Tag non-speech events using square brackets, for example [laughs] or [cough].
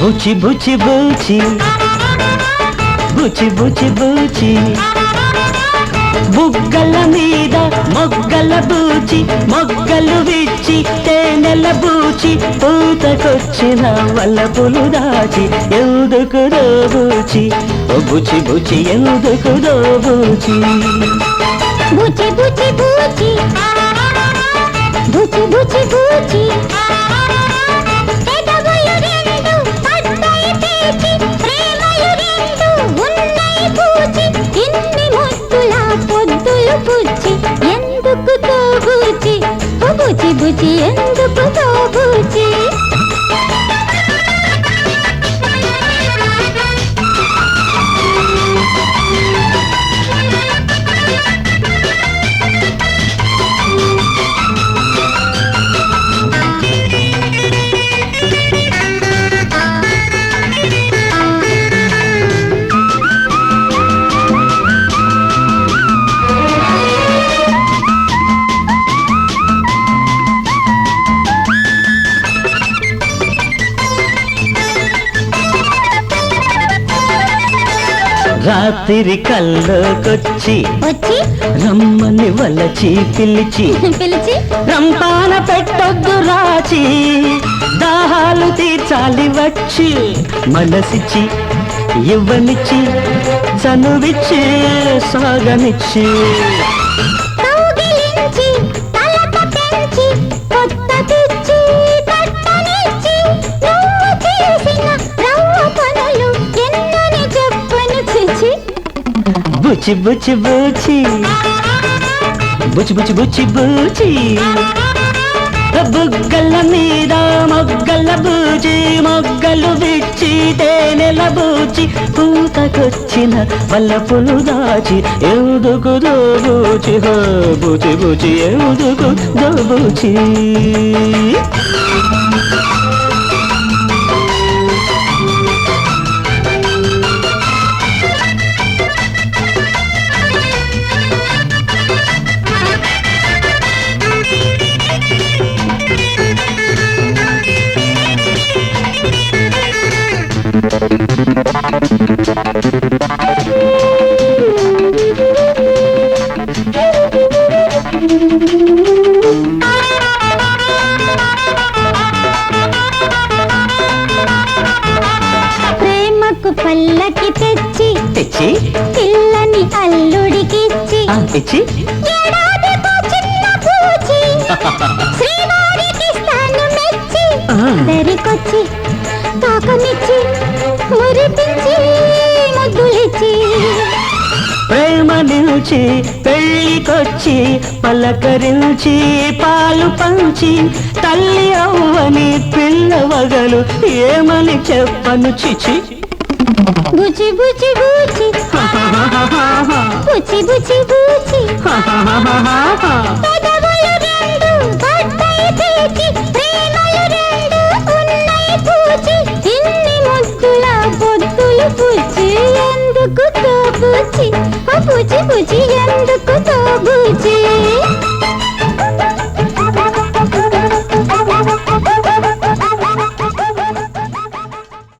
బుచి బుచి బుచి. బుచి బుచి బుచి. బుగ్గల మీద మొగ్గల బూచి మొగ్గలు విచ్చి తేనెల బూచి. పూతకొచ్చిన వల్లపులు దాచి ఎందుకు దోబూచి ఓ బుచి బుచి ఎందుకు దోబూచి బుచి బుచి బుచి. బుచి బుచి బుచి. బూచి బూచి బూచి ఎందుకు బూచి రాత్రి కల్లోకొచ్చి వచ్చి? రమ్మని వలచి పిలిచి పిలిచి? రంపాన పెట్టొద్దు రాచి దాహాలు తీర్చాలి వచ్చి మనసిచ్చి ఇవ్వనిచ్చి చనువిచ్చి సాగనిచ్చి బుచి బుచి బుచి బుచి బుచి బుచి బుచి బుగ్గల మీద మొగ్గల బూచి మొగ్గలు విచ్చి తేనెల బూచి పూతకొచ్చిన వల్లపులు దాచి ఎందుకు దోబూచి హో బుచి బుచి ఎందుకు దోబూచి. ప్రేమకు పల్లకి తెచ్చి తెచ్చి? పిల్లని అల్లుడికి ఇచ్చి [laughs] శ్రీవారికి స్థానం నిలిచి పెళ్ళికొచ్చి పలకరించి పాలు పంచి తల్లి అవ్వని పిల్లవగలు ఏమని చెప్పను చిచి? బుచి బుచి బుచి బుచి బుచి బుచి బుజ్జి ఎందుకు తో బుజ్జి బుజ్జి బుజ్జి ఎందుకు తో బుజ్జి